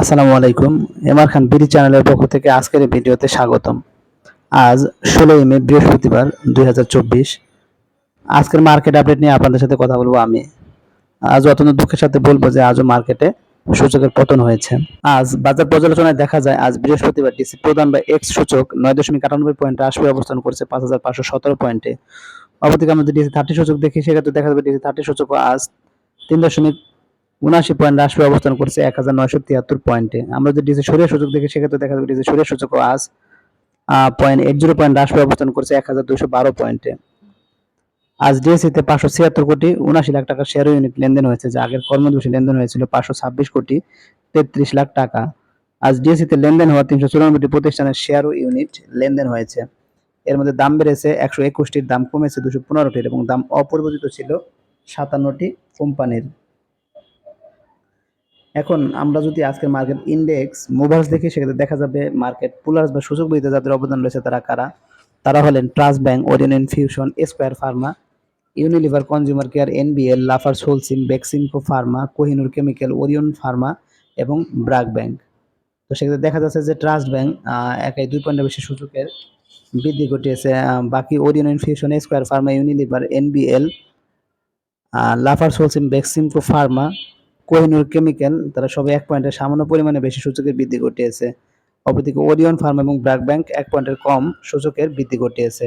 আসসালামু আলাইকুম। এমআর খান বিডি চ্যানেলের পক্ষ থেকে আজকের এই ভিডিওতে স্বাগতম। আজ ষোলোই মে, বৃহস্পতিবার, দুই হাজার চব্বিশ। আজকের মার্কেট আপডেট নিয়ে আপনাদের সাথে কথা বলব আমি। আজ অত্যন্ত দুঃখের সাথে বলব যে আজও মার্কেটে সূচকের পতন হয়েছে। আজ বাজার পর্যালোচনায় দেখা যায়, আজ বৃহস্পতিবার ডিসি প্রধান বা এক্স সূচক নয় দশমিক আটানব্বই পয়েন্ট পেয়ে অবস্থান করছে পাঁচ হাজার পাঁচশো সতেরো পয়েন্টে। অপরদিকে আমরা ডিসি থার্টি সূচক দেখি, সেক্ষেত্রে দেখা যাবে ডিসি থার্টি সূচক আজ তিন দশমিক উনআশি পয়েন্ট হ্রাস অবস্থান করছে এক হাজার নয়শো তিয়াত্তর পয়েন্টে আমরা যদি ডিসি সরিয়ে সূচক দেখি, সেক্ষেত্রে দেখা যাবে ডিসি সরিয়ে সূচক আজ পয়েন্ট এইট জিরো পয়েন্ট হ্রাস অবস্থান করছে এক হাজার দুশো বারো পয়েন্টে আজ ডিএসসিতে পাঁচশো ছিয়াত্তর কোটি, উনআশি লাখ টাকার শেয়ার ইউনিট লেনদেন হয়েছে, যা আগের কর্মদিবসে লেনদেন হয়েছিল পাঁচশো ছাব্বিশ কোটি, তেত্রিশ লাখ টাকা। আজ ডিএসসিতে লেনদেন হওয়া তিনশো চুরানব্বইটি প্রতিষ্ঠানের শেয়ার ইউনিট লেনদেন হয়েছে। এর মধ্যে দাম বেড়েছে একশো একুশটির, দাম কমেছে দুশো পনেরোটির এবং দাম অপরিবর্তিত ছিল সাতান্নটি কোম্পানির। এখন আমরা যদি আজকের মার্কেট ইন্ডেক্স মুভার্স দেখি সেক্ষেত্রে দেখা যাবে মার্কেট পুলার্স বা সুযোগ বইতে যাদের অবদান রয়েছে তারা কারা? তারা হলেন trust bank Orion infusion square pharma Unilever consumer care NBL Lafarge Holcim Beximco pharma Kohinoor chemical Orion pharma এবং ব্রাক ব্যাংক তো সেক্ষেত্রে দেখা যাচ্ছে যে ট্রাস্ট ব্যাংক একাই দুই পয়েন্টের বেশি সূচকের বৃদ্ধি ঘটিয়েছে। বাকি Orion infusion square pharma Unilever NBL Lafarge Holcim Beximco pharma Kohinoor chemical, তারা সবাই এক পয়েন্টের সামান্য পরিমাণে বেশি সূচকের বৃদ্ধি ঘটিয়েছে। অপরদিকে ওরিয়ন ফার্ম এবং ব্র্যাক ব্যাংক এক পয়েন্টের কম সূচকের বৃদ্ধি ঘটিয়েছে।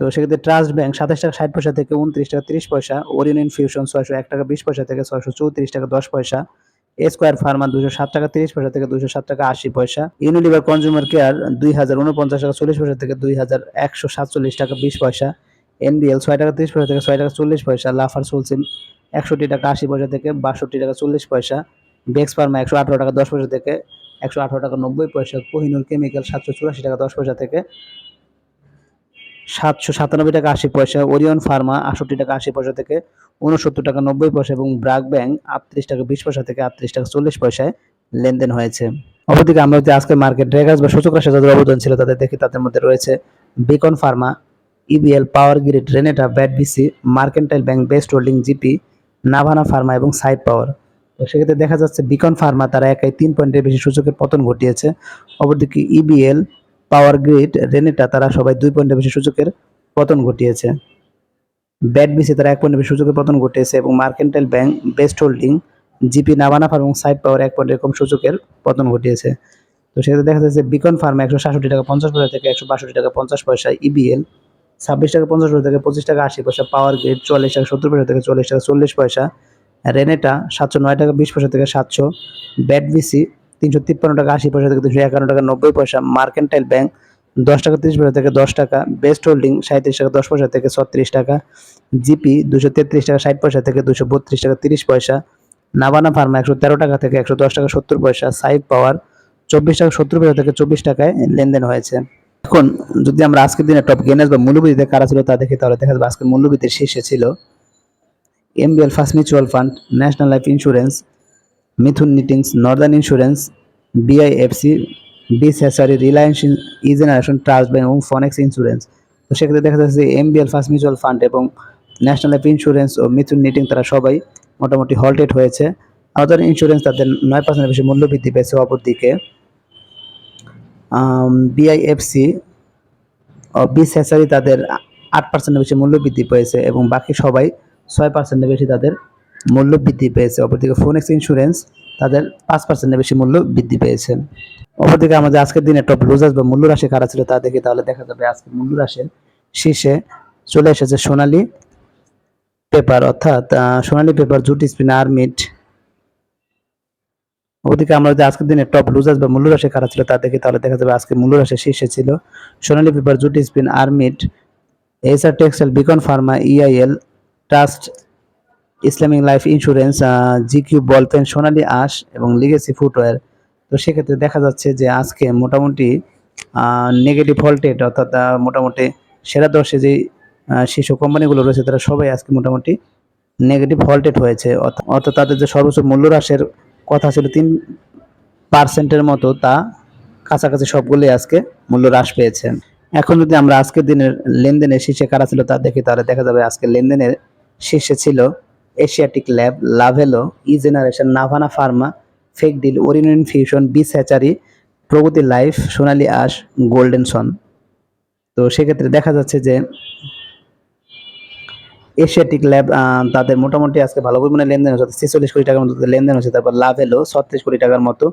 তো সেক্ষেত্রে ট্রাস্ট ব্যাংক সাতাশ টাকা ষাট পয়সা থেকে উনত্রিশ টাকা তিরিশ পয়সা, ওরিয়ন ইনফিউশন ছয়শো এক টাকা বিশ পয়সা থেকে ছয়শো চৌত্রিশ টাকা দশ পয়সা স্কোয়ার ফার্মা দুশো সাত টাকা তিরিশ পয়সা থেকে দুশো সাত টাকা আশি পয়সা, ইউনিলিভার কনজিউমার কেয়ার দুই হাজার উনপঞ্চাশ টাকা চল্লিশ পয়সা থেকে দুই হাজার একশো সাতচল্লিশ টাকা বিশ পয়সা, এনবিএল ছয় টাকা তিরিশ পয়সা থেকে ছয় টাকা চল্লিশ পয়সা, লাফার সোলসিম একষট্টি টাকা আশি পয়সা থেকে বাষট্টি টাকা চল্লিশ পয়সা। বেক্স ফার্মা একশো আঠারো টাকা দশ পয়সা থেকে, একশো আঠারো টাকা নব্বই পয়সা। কোহিনুর কেমিক্যাল সাতশো চুরাশি টাকা দশ পয়সা থেকে, সাতশো সাতানব্বই টাকা আশি পয়সা। ওরিয়ন ফার্মা আটষট্টি টাকা আশি পয়সা থেকে, উনসত্তর টাকা নব্বই পয়সা এবং ব্রাক ব্যাংক আটত্রিশ টাকা বিশ পয়সা থেকে আটত্রিশ টাকা চল্লিশ পয়সায় লেনদেন হয়েছে। অপরদিকে আমরা যদি আজকের মার্কেট ড্রেগার্স বা সূচক রাশি যাদের অবদান ছিল তাদের দেখি, তাদের মধ্যে রয়েছে Beacon pharma EBL power grid Renata BAT BC mercantile bank best holding GP Navana pharma এবং সাইড পাওয়ার। তো সেক্ষেত্রে দেখা যাচ্ছে বিকন ফার্মা তারা একাই তিন পয়েন্টের বেশি সূচকের পতন ঘটিয়েছে। অপরদিকে ইবিএল পাওয়ার গ্রিড রেনেটা তারা সবাই দুই পয়েন্টের বেশি সূচকের পতন ঘটিয়েছে। ব্যাট বিসি তারা এক পয়েন্টের বেশি সূচকের পতন ঘটিয়েছে এবং mercantile bank best holding GP Navana pharma এবং সাইড পাওয়ার এক পয়েন্টের কম সূচকের পতন ঘটিয়েছে। তো সেক্ষেত্রে দেখা যাচ্ছে বিকন ফার্মা একশো সাতষট্টি টাকা পঞ্চাশ পয়সা থেকে একশো বাষট্টি টাকা পঞ্চাশ পয়সা ইবিএল ছাব্বিশ টাকা, পঞ্চাশ পয়সা থেকে পঁচিশ টাকা, আশি পয়সা পাওয়ার গ্রিড চুয়াল্লিশ টাকা, সত্তর পয়সা থেকে চল্লিশ টাকা, চল্লিশ পয়সা। রেনেটা সাতশো নয় টাকা, বিশ পয়সা থেকে সাতশো। ব্যাট বিসি তিনশো তিপ্পান্ন টাকা, আশি পয়সা থেকে দুশো একান্ন টাকা, নব্বই পয়সা। মার্কেন্টাইল ব্যাংক দশ টাকা, তিরিশ পয়সা থেকে দশ টাকা। বেস্ট হোল্ডিং সাঁত্রিশ টাকা, দশ পয়সা থেকে ছত্রিশ টাকা। জিপি দুশো তেত্রিশ টাকা, ষাট পয়সা থেকে দুশো বত্রিশ টাকা, তিরিশ পয়সা। নাবানা ফার্মা একশো তেরো টাকা থেকে একশো দশ টাকা, সত্তর পয়সা। সাইড পাওয়ার চব্বিশ টাকা, সত্তর পয়সা থেকে চব্বিশ টাকায় লেনদেন হয়েছে। এখন যদি আমরা আজকের দিনে টপ গেনার্স বা মূল্যবৃদ্ধিতে কারা ছিল তা দেখি, তাহলে দেখা যাবে আজকের মূল্যবৃদ্ধির শীর্ষে ছিল MBL first mutual fund national life insurance Mithun knittings northern insurance BIFC B সেসারি reliance E generation trust bank এবং ফনেক্স ইন্স্যুরেন্স তো সেক্ষেত্রে দেখা যাচ্ছে যে এমবিএল ফার্স্ট মিউচুয়াল ফান্ড এবং ন্যাশনাল লাইফ ইন্স্যুরেন্স ও মিথুন নিটিং তারা সবাই মোটামুটি হল্টেড হয়েছে। আদার ইন্স্যুরেন্স তাদের নয় পার্সেন্টের বেশি মূল্য বৃদ্ধি পেয়েছে অপরদিকে। বিআইএফসি ও বি সেসারি তাদের আট পার্সেন্টের বেশি মূল্য বৃদ্ধি পেয়েছে এবং বাকি সবাই ছয় পার্সেন্টের বেশি তাদের মূল্য বৃদ্ধি পেয়েছে। অপরদিকে ফোনেক্স ইন্স্যুরেন্স তাদের পাঁচ পার্সেন্টের বেশি মূল্য বৃদ্ধি পেয়েছে। অপরদিকে আমাদের আজকের দিনে টপ লুজার্স বা মূল্য রাশি কারা ছিল তা দেখি তাহলে দেখা যাবে আজকে মূল্য রাশির শীর্ষে চলে এসেছে সোনালী পেপার অর্থাৎ সোনালী পেপার জুট স্পিন আর্মিট ওদিকে আমরা যদি আজকের দিনে টপ লুজার্স বা মূল্য রাশি কারা ছিল তা দেখি, তাহলে দেখা যাবে আজকে মূল্য রাশি শীর্ষে ছিল Sonali paper jute spin Aramit SR textile Beacon pharma EIL trust Islamic life insurance GQ ball pen Sonali Aansh এবং লিগেসি ফুটওয়্যার তো সেক্ষেত্রে দেখা যাচ্ছে যে আজকে মোটামুটি নেগেটিভ ভোল্টেড অর্থাৎ মোটামুটি সেরা দশে যে শীর্ষ কোম্পানিগুলো রয়েছে, তারা সবাই আজকে মোটামুটি নেগেটিভ ভোল্টেড হয়েছে। অর্থাৎ তাদের যে সর্বোচ্চ মূল্য হ্রাসের কথা ছিল তিন পার্সেন্টের মতো তা কাছাকাছি সবগুলোই আজকে মূল্য হ্রাস পেয়েছে। এখন যদি আমরা আজকের দিনের লেনদেনের শীর্ষে কারা ছিল তা দেখি, তাহলে দেখা যাবে আজকে লেনদেনের শীর্ষে ছিল Asiatic lab Lovello E generation Navana pharma fake ডিল ওরিয়ন ফিউশন বি স্যাচারি Progoti life Sonali Aansh golden son তো সেক্ষেত্রে দেখা যাচ্ছে যে এশিয়াটিক ল্যাব তাদের মোটামুটি আজকে ভালো পরিমাণে লেনদেন হচ্ছে ছেচল্লিশ কোটি টাকার মতো লেনদেন হচ্ছে তারপর লাভ এলো ছত্রিশ কোটি টাকার মতো।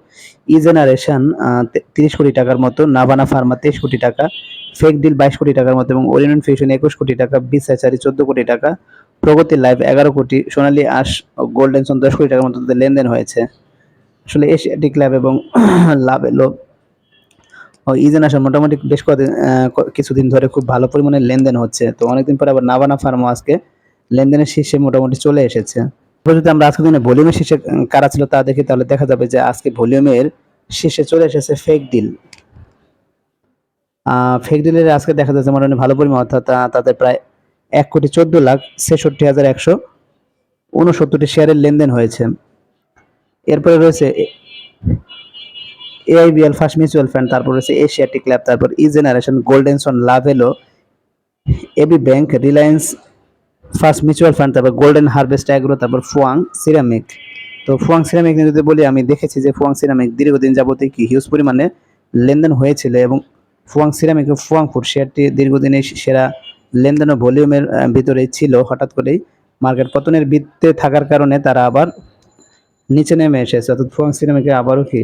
ই জেনারেশন তিরিশ কোটি টাকার মতো। নাভানা ফার্মা তেইশ কোটি টাকা। ফেক ডিল বাইশ কোটি টাকার মতো এবং ওরিয়ন ফিউশন একুশ কোটি টাকা। বিসাচারি চোদ্দ কোটি টাকা। প্রগতি লাইভ এগারো কোটি। সোনালী আশ গোল্ডেন সন দশ কোটি টাকার মতো লেনদেন হয়েছে। আসলে এশিয়াটিক ল্যাব এবং লাভ এলো। ও ইজেন আসা মোটামুটি বেশ কদিন কিছুদিন ধরে খুব ভালো পরিমাণে লেনদেন হচ্ছে। তো অনেকদিন পরে আবার নাবানা ফার্মা আজকে লেনদেনের শীর্ষে মোটামুটি চলে এসেছে। যদি আমরা আজকে দিনে ভলিউমের শীর্ষে কারা ছিল তা দেখি, তাহলে দেখা যাবে যে আজকে ভলিউমের শীর্ষে চলে এসেছে ফেক ডিল ফেক ডিলের আজকে দেখা যাচ্ছে মোটামুটি ভালো পরিমাণ, অর্থাৎ তাদের প্রায় এক কোটি চোদ্দ লাখ ছেষট্টি হাজার একশো উনসত্তরটি শেয়ারের লেনদেন হয়েছে। এরপরে রয়েছে এআইবিএল ফার্স্ট মিউচুয়াল ফান্ড তারপর রয়েছে এশিয়াটিক ল্যাব তারপর E generation golden golden son Lovello AB bank reliance first mutual fund তারপর গোল্ডেন হারভেস্ট অ্যাগ্রো তারপর ফুয়াং সিরামিক তো ফুয়াং সিরামিক নিয়ে যদি বলি আমি দেখেছি যে ফুয়াং সিরামিক দীর্ঘদিন যাবতীয় কি হিউজ পরিমাণে লেনদেন হয়েছিল এবং ফুয়াং সিরামিক ফুয়াং ফুড শেয়ারটি দীর্ঘদিনের সেরা লেনদেন ও ভলিউমের আহ, ভিতরেই ছিল হঠাৎ করেই। মার্কেট পতনের বৃত্তে থাকার কারণে তারা আবার নিচে নেমে এসেছে। অর্থাৎ ফুয়াং সিরামিকে আবারও কি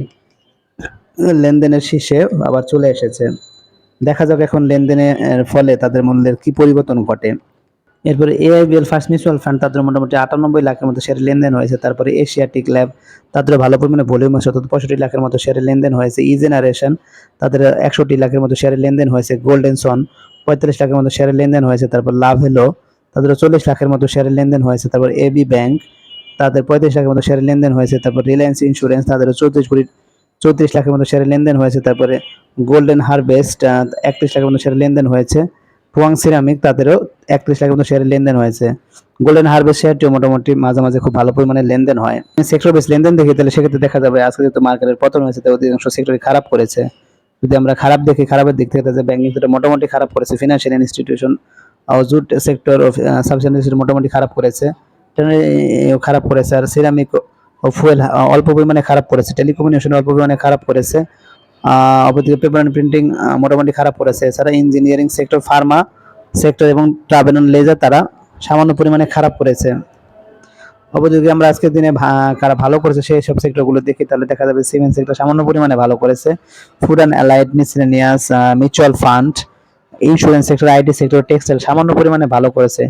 লেনদেনের শীর্ষে আবার চলে এসেছে। দেখা যাক এখন লেনদেনের ফলে তাদের মূল্যের কি পরিবর্তন ঘটে। এরপরে এআইবিএল ফার্স্ট মিউচুয়াল ফান্ড তাদের মোটামুটি আটানব্বই লাখের মতো শেয়ারের লেনদেন হয়েছে। তারপরে এশিয়াটিক ল্যাব তাদের ভালো পরিমাণে ভলিউম হয়েছে অর্থাৎ পঁয়ষট্টি লাখের মতো শেয়ারের লেনদেন হয়েছে। ই জেনারেশন তাদের একষট্টি লাখের মতো শেয়ারের লেনদেন হয়েছে। গোল্ডেন সন পঁয়তাল্লিশ লাখের মতো শেয়ারের লেনদেন হয়েছে। তারপর লাভ হেলো তাদের চল্লিশ লাখের মতো শেয়ারের লেনদেন হয়েছে। তারপর এবি ব্যাংক তাদের পঁয়ত্রিশ লাখের মতো শেয়ারের লেনদেন হয়েছে। তারপর রিলায়েন্স ইন্স্যুরেন্স তাদের চৌত্রিশ কোটি চৌত্রিশ লাখের মতো শেয়ারের লেনদেন হয়েছে, তারপরে গোল্ডেন হারভেস্ট একত্রিশ লাখের মতো শেয়ারের লেনদেন হয়েছে। ফুয়াং সিরামিক তাদেরও একত্রিশ লাখের মতো শেয়ারের লেনদেন হয়েছে। গোল্ডেন হারভেস্ট শেয়ারটিও মোটামুটি মাঝে মাঝে খুব ভালো পরিমাণে লেনদেন হয়। সেক্টর বেস লেনদেন দেখি, তাহলে সেক্ষেত্রে দেখা যাবে আজকে যেহেতু মার্কেটের পতন হয়েছে, তাই অধিকাংশ সেক্টরে খারাপ করেছে। যদি আমরা খারাপ দেখি, খারাপের দিক থেকে তাহলে ব্যাংকিং সেক্টর মোটামুটি খারাপ করেছে। Financial institution jute sector subsidy মোটামুটি খারাপ করেছে। খারাপ করেছে। আর সিরামিক ফুয়েল অল্প পরিমাণে খারাপ করেছে। টেলিকমিউনিকেশন অল্প পরিমাণে খারাপ করেছে। অপরদিকে পেপার অ্যান্ড প্রিন্টিং মোটামুটি খারাপ করেছে। এছাড়া ইঞ্জিনিয়ারিং সেক্টর ফার্মা সেক্টর এবং ট্রাভেল অ্যান্ড লেজার তারা সামান্য পরিমাণে খারাপ করেছে। অপরদিকে আমরা আজকের দিনে কারা ভালো করেছে সেই সব সেক্টরগুলো দেখি, তাহলে দেখা যাবে সিমেন্ট সেক্টর সামান্য পরিমাণে ভালো করেছে। Food and allied miscellaneous mutual fund insurance sector IT sector textile সামান্য পরিমাণে ভালো করেছে।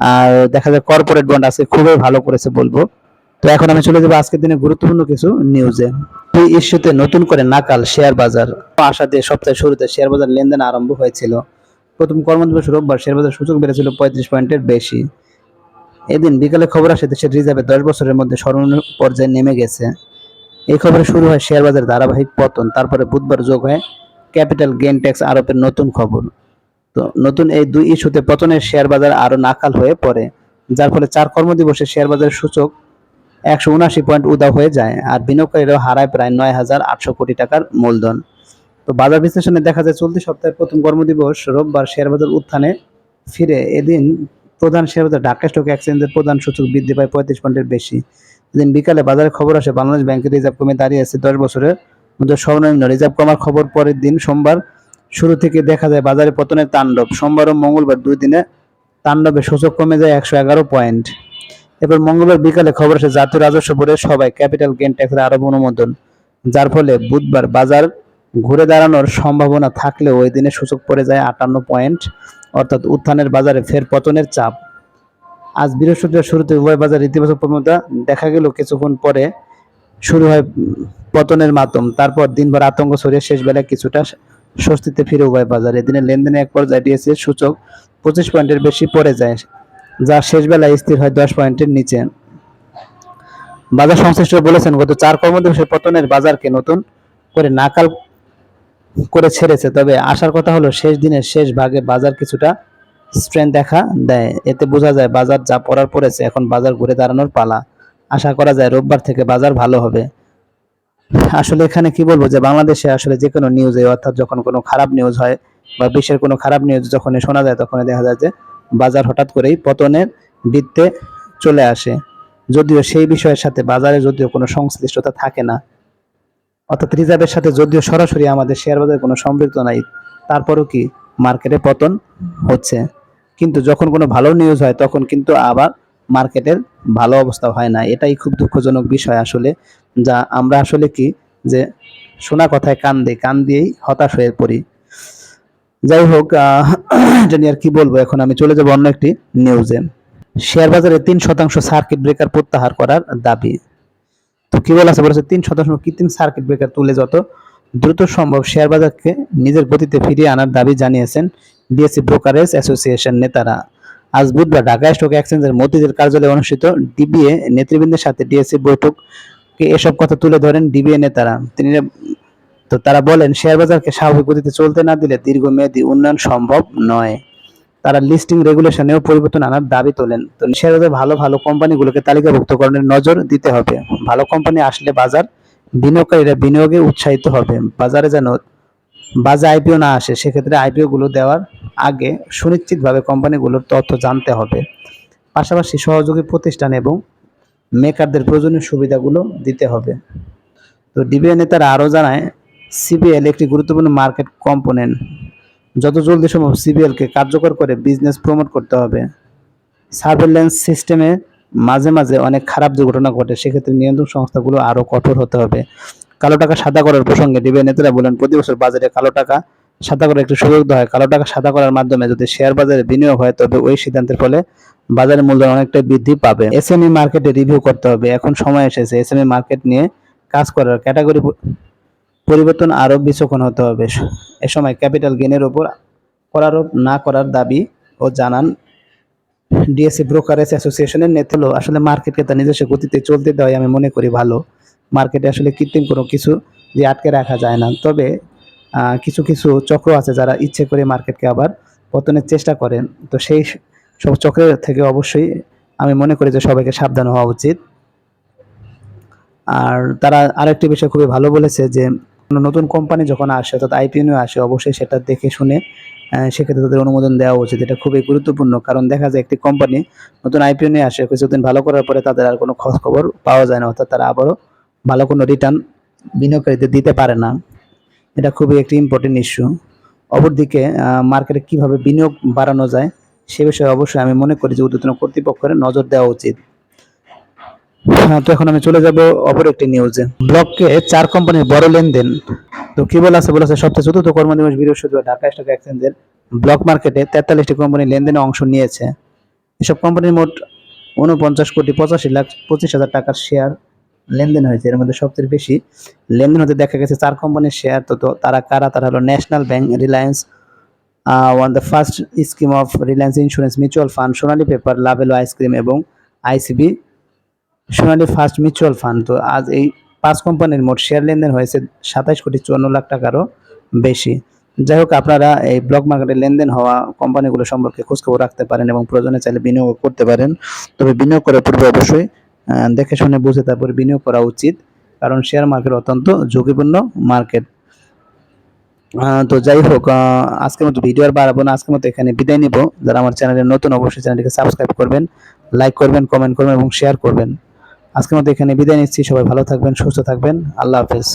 আর দেখা যায় কর্পোরেট বন্ড আজকে খুবই ভালো করেছে বলব। তো এখন আমি চলে যাব আজকের দিনে গুরুত্বপূর্ণ কিছু নিউজে ইস্যুতে নতুন করে নাকাল শেয়ার বাজার। আশা দিয়ে সপ্তাহের শুরুতে শেয়ার বাজার লেনদেন আরম্ভ হয়েছিল। প্রথম কর্মদিবস রোববার শেয়ার বাজার সূচক বেড়েছিল পঁয়ত্রিশ পয়েন্টের বেশি। এদিন বিকালে খবর আসে দেশের রিজার্ভে দশ বছরের মধ্যে সর্বনিম্ন পর্যায়ে নেমে গেছে। এই খবরে শুরু হয় শেয়ার বাজার ধারাবাহিক পতন। তারপরে বুধবার যোগ হয় ক্যাপিটাল গেইন ট্যাক্স আরোপের নতুন খবর। তো নতুন এই দুই ইস্যুতে পতনের শেয়ার বাজার আরও নাকাল হয়ে পড়ে। যার ফলে চার কর্মদিবসে শেয়ার বাজারের সূচক একশো উনআশি পয়েন্ট উদা হয়ে যায়, আর বিনিয়োগকারীরাও হারায় প্রায় নয় হাজার আটশো কোটি টাকার মূলধন। তো বাজার বিশ্লেষণে দেখা যায়, চলতি সপ্তাহের প্রথম কর্মদিবস রোববার শেয়ার বাজার উত্থানে ফিরে। এদিন প্রধান শেয়ার বাজার ঢাকা স্টক এক্সচেঞ্জের প্রধান সূচক বৃদ্ধি পায় পঁয়ত্রিশ পয়েন্টের বেশি। এদিন বিকালে বাজারে খবর আসে, বাংলাদেশ ব্যাংকের রিজার্ভ কমে দাঁড়িয়েছে দশ বছরের মধ্যে সর্বনিম্ন। রিজার্ভ কমার খবর পরের দিন সোমবার শুরু থেকে দেখা যায়, বাজারে পতনের তাণ্ডব। সোমবার ও মঙ্গলবার দুই দিনে তাণ্ডবে সূচক কমে যায় একশো এগারো পয়েন্ট। এবার মঙ্গলবার বিকালে খবর আসে, জাতীয় রাজস্ব বোর্ডের সবাই ক্যাপিটাল গেইন ট্যাক্সের আরোপ অনুমোদন, যার ফলে বুধবার বাজার ঘুরে দাঁড়ানোর সম্ভাবনা থাকলেও ওই দিনে সূচক পড়ে যায় আটান্ন পয়েন্ট, অর্থাৎ উত্থানের বাজারে ফের পতনের চাপ। আজ বৃহস্পতিবার শুরুতে উভয় বাজার ইতিবাচক প্রবণতা দেখা গেল কিছুক্ষণ পরে শুরু হয় পতনের মাতম। তারপর দিনভর আতঙ্ক ছড়িয়ে শেষ বেলায় কিছুটা স্বস্তিতে ফিরে উভয় বাজার। এদিনে লেনদেনে এক পর্যায়ে ডিএসসি সূচক পঁচিশ পয়েন্টের বেশি পড়ে যায়। যা শেষ বেলায় স্থির হয় দশ পয়েন্টের নিচে। বাজার সংশ্লিষ্ট বলেছেন, গত চার কর্মদিবসের পতনের বাজারকে নতুন করে নাকাল করে ছেড়েছে। তবে আসার কথা হলো, শেষ দিনের শেষ ভাগে বাজার কিছুটা স্ট্রেন দেখা দেয়। এতে বোঝা যায়, বাজার যা পড়ার পড়েছে, এখন বাজার ঘুরে দাঁড়ানোর পালা। আশা করা যায়, রোববার থেকে বাজার ভালো হবে। আসলে এখানে কি বলব যে, বাংলাদেশে আসলে যে কোনো নিউজে অর্থাৎ যখন কোনো খারাপ নিউজ হয় বা বিশ্বের কোনো খারাপ নিউজ যখন শোনা যায় তখন দেখা যায় যে বাজার হঠাৎ করেই পতনের বৃত্তে চলে আসে। যদিও সেই বিষয়ের সাথে বাজারে যদিও কোনো সংশ্লিষ্টতা থাকে না। অর্থাৎ রিজার্ভের সাথে যদিও সরাসরি আমাদের শেয়ার বাজারে কোনো সম্পৃক্ত নাই, তারপরও কি মার্কেটে পতন হচ্ছে? কিন্তু যখন কোনো ভালো নিউজ হয়, তখন কিন্তু আবার মার্কেটের ভালো অবস্থা হয় না। এটাই খুব দুঃখজনক বিষয় আসলে, যা আমরা আসলে কি যে শোনা কথায় কান দিই, কান দিয়েই হতাশ হয়ে পড়ি। যাই হোক এটা নিয়ে আর কি বলব? এখন আমি চলে যাব অন্য একটি নিউজে শেয়ার বাজারে তিন শতাংশ সার্কিট ব্রেকার প্রত্যাহার করার দাবি। তো কি বলা আছে? বলেছে, তিন শতাংশ কৃত্রিম সার্কিট ব্রেকার তুলে যত দ্রুত সম্ভব শেয়ার বাজারকে নিজের গতিতে ফিরিয়ে আনার দাবি জানিয়েছেন ডিএসসি ব্রোকারেজ অ্যাসোসিয়েশন নেতারা। আজ বুধবার ঢাকা স্টক এক্সচেঞ্জের মতিঝিল কার্যালয়ে অনুষ্ঠিত ডিবিএ নেতৃবৃন্দের সাথে ডিএসসি বৈঠকে এসব কথা তুলে ধরেন ডিবিএ নেতারা। তিনি তো তারা বলেন, শেয়ার বাজারকে স্বাভাবিক গতিতে চলতে না দিলে দীর্ঘমেয়াদী উন্নয়ন সম্ভব নয়। তারা লিস্টিং রেগুলেশনেও পরিবর্তন আনার দাবি তোলেন। তো শেয়ার বাজার ভালো ভালো কোম্পানিগুলোকে তালিকাভুক্তকরণের নজর দিতে হবে। ভালো কোম্পানি আসলে বাজার বিনিয়োগকারীরা বিনিয়োগে উৎসাহিত হবে। বাজারে যেন বাজে আইপিও না আসে, সেক্ষেত্রে আইপিও গুলো দেওয়ার আগে সুনিশ্চিতভাবে কোম্পানিগুলোর তথ্য জানতে হবে। পাশাপাশি সহযোগী প্রতিষ্ঠান এবং মেকারদের প্রয়োজনীয় সুবিধাগুলো দিতে হবে। তো ডিবিএ নেতারা আরও জানায় সিবিএল একটি গুরুত্বপূর্ণ মার্কেট কম্পোনেন্ট। যত জলদি সম্ভব সিবিএলকে কার্যকর করে বিজনেস প্রমোট করতে হবে। সার্ভেলেন্স সিস্টেমে মাঝে মাঝে অনেক খারাপ দুর্ঘটনা ঘটে, সেক্ষেত্রে নিয়ন্ত্রণ সংস্থাগুলো আরও কঠোর হতে হবে। কালো টাকা সাদা করার প্রসঙ্গে ডিবিএ নেতারা বলেন, প্রতি বছর বাজারে কালো টাকা সাদা করার একটি সুযোগ হয়। কালো টাকা সাদা করার মাধ্যমে যদি শেয়ার বাজারে বিনিয়োগ হয়, তবে ওই সিদ্ধান্তের ফলে বাজারের মূল্য অনেকটা বৃদ্ধি পাবে। এসএমই মার্কেটে রিভিউ করতে হবে। এখন সময় এসেছে এসএমই মার্কেট নিয়ে কাজ করার ক্যাটাগরি পরিবর্তন আরও বিচক্ষণ হতে হবে। এ সময় ক্যাপিটাল গেনের ওপর করারোপ না করার দাবি ও জানান ডিএসসি ব্রোকারেজ অ্যাসোসিয়েশনের নেতৃত্ব। আসলে মার্কেটকে তার নিজস্ব গতিতে চলতে দেওয়াই আমি মনে করি ভালো। মার্কেটে আসলে কৃত্রিম কোনো কিছু দিয়ে আটকে রাখা যায় না। তবে কিছু কিছু চক্র আছে যারা ইচ্ছে করে মার্কেটকে আবার পতনের চেষ্টা করেন। তো সেই সব চক্রের থেকে অবশ্যই আমি মনে করি যে সবাইকে সাবধান হওয়া উচিত। আর তারা আরেকটি বিষয় খুবই ভালো বলেছে যে নতুন কোম্পানি যখন আসে, অর্থাৎ আইপিও আসে, অবশ্যই সেটা দেখে শুনে সেক্ষেত্রে তাদের অনুমোদন দেওয়া উচিত। এটা খুবই গুরুত্বপূর্ণ, কারণ দেখা যায় একটি কোম্পানি নতুন আইপিও নিয়ে আসে, কিছুদিন ভালো করার পরে তাদের আর কোনো খোঁজ খবর পাওয়া যায় না, অর্থাৎ তারা আবারও ভালো কোনো রিটার্ন বিনিয়োগকারীদের দিতে পারে না। এটা খুবই একটি ইম্পর্টেন্ট ইস্যু অপরদিকে মার্কেটে কীভাবে বিনিয়োগ বাড়ানো যায়, সে বিষয়ে অবশ্যই আমি মনে করি যে ঊর্ধ্বতন কর্তৃপক্ষের নজর দেওয়া উচিত। তো এখন আমি চলে যাব অপর একটি নিউজে ব্লককে চার কোম্পানির বড় লেনদেন। তো কি বলা আছে? বলা আছে সপ্তাহে চতুর্থ কর্মদিবস বৃহস্পতিবার ঢাকা স্টক এক্সচেঞ্জের ব্লক মার্কেটে তেতাল্লিশটি কোম্পানি লেনদেনে অংশ নিয়েছে। এসব কোম্পানির মোট উনপঞ্চাশ কোটি পঁচাশি লাখ পঁচিশ হাজার টাকার শেয়ার লেনদেন হয়েছে। এর মধ্যে সবচেয়ে বেশি লেনদেন হতে দেখা গেছে চার কোম্পানির শেয়ার তো তারা কারা? তারা হলো national bank reliance one the first scheme of reliance insurance mutual fund Sonali paper Lovello ice cream এবং ICB Sonali first mutual fund, তো আজ এই পাঁচ কোম্পানির মোট শেয়ার লেনদেন হয়েছে সাতাইশ কোটি চুয়ান্ন লাখ টাকারও বেশি। যাই হোক, আপনারা এই ব্লক মার্কেটে লেনদেন হওয়া কোম্পানিগুলো সম্পর্কে খোঁজখবর রাখতে পারেন এবং প্রয়োজনে চাইলে বিনিয়োগ করতে পারেন। তবে বিনিয়োগ করার পূর্বে অবশ্যই দেখে শুনে বুঝে তারপরে বিনিয়োগ করা উচিত, কারণ শেয়ার মার্কেট অত্যন্ত ঝুঁকিপূর্ণ মার্কেট। তো যাই হোক আজকের মতো ভিডিও আর বাড়াবো না। আজকের মতো এখানে বিদায় নিব। যারা আমার চ্যানেলে নতুন, অবশ্যই চ্যানেলটিকে সাবস্ক্রাইব করবেন, লাইক করবেন, কমেন্ট করবেন এবং শেয়ার করবেন। আজকের মতো এখানে বিদায় নিচ্ছি। সবাই ভালো থাকবেন সুস্থ থাকবেন। আল্লাহ হাফেজ।